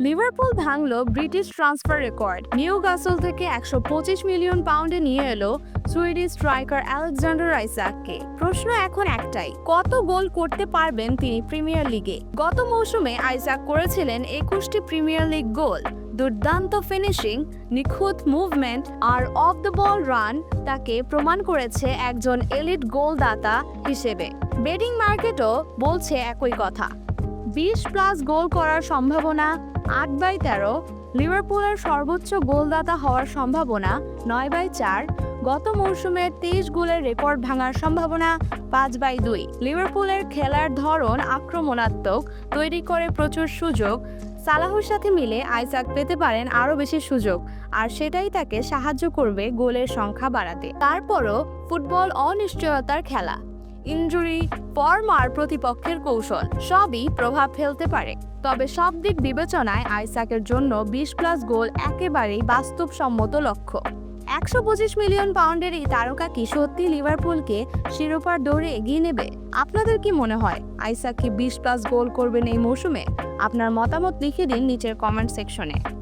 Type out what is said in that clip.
Liverpool ভাঙল British transfer record. Newcastle থেকে একশো পঁচিশ মিলিয়ন পাউন্ডে নিয়ে এলো সুইডিশ স্ট্রাইকার আলেকজান্ডার আইসাককে। প্রশ্ন এখন একটাই, কত গোল করতে পারবেন তিনি প্রিমিয়ার লিগে? গত মৌসুমে আইসাক করেছিলেন একুশটি প্রিমিয়ার লিগ গোল। দুর্দান্ত ফিনিশিং, নিখুঁত মুভমেন্ট আর অফ দ্য বল রান তাকে প্রমাণ করেছে একজন এলিট গোলদাতা হিসেবে। বেডিং মার্কেটও বলছে একই কথা। বিশ প্লাস গোল করার সম্ভাবনা আট বাই তেরো, লিভারপুলের সর্বোচ্চ গোলদাতা হওয়ার সম্ভাবনা নয় বাই চার, গত মৌসুমে তেইশ গোলের রেকর্ড ভাঙার সম্ভাবনা পাঁচ বাই দুই। লিভারপুলের খেলার ধরন আক্রমণাত্মক, তৈরি করে প্রচুর সুযোগ। সালাহুর সাথে মিলে আইসাক পেতে পারেন আরও বেশি সুযোগ, আর সেটাই তাকে সাহায্য করবে গোলের সংখ্যা বাড়াতে। তারপরও ফুটবল অনিশ্চয়তার খেলা। ইনজুরি, ফর্ম আর প্রতিপক্ষের কৌশল, সবই প্রভাব ফেলতে পারে। তবে সব দিক বিবেচনায় আইসাকের জন্য বিশ প্লাস গোল একেবারেই বাস্তবসম্মত লক্ষ্য। একশো পঁচিশ মিলিয়ন পাউন্ডের এই তারকা কি সত্যি লিভারপুলকে শিরোপার দৌড়ে এগিয়ে নেবে? আপনাদের কি মনে হয়? আইসাক কি বিশ প্লাস গোল করবেন এই মৌসুমে? আপনার মতামত লিখে দিন নিচের কমেন্ট সেকশনে।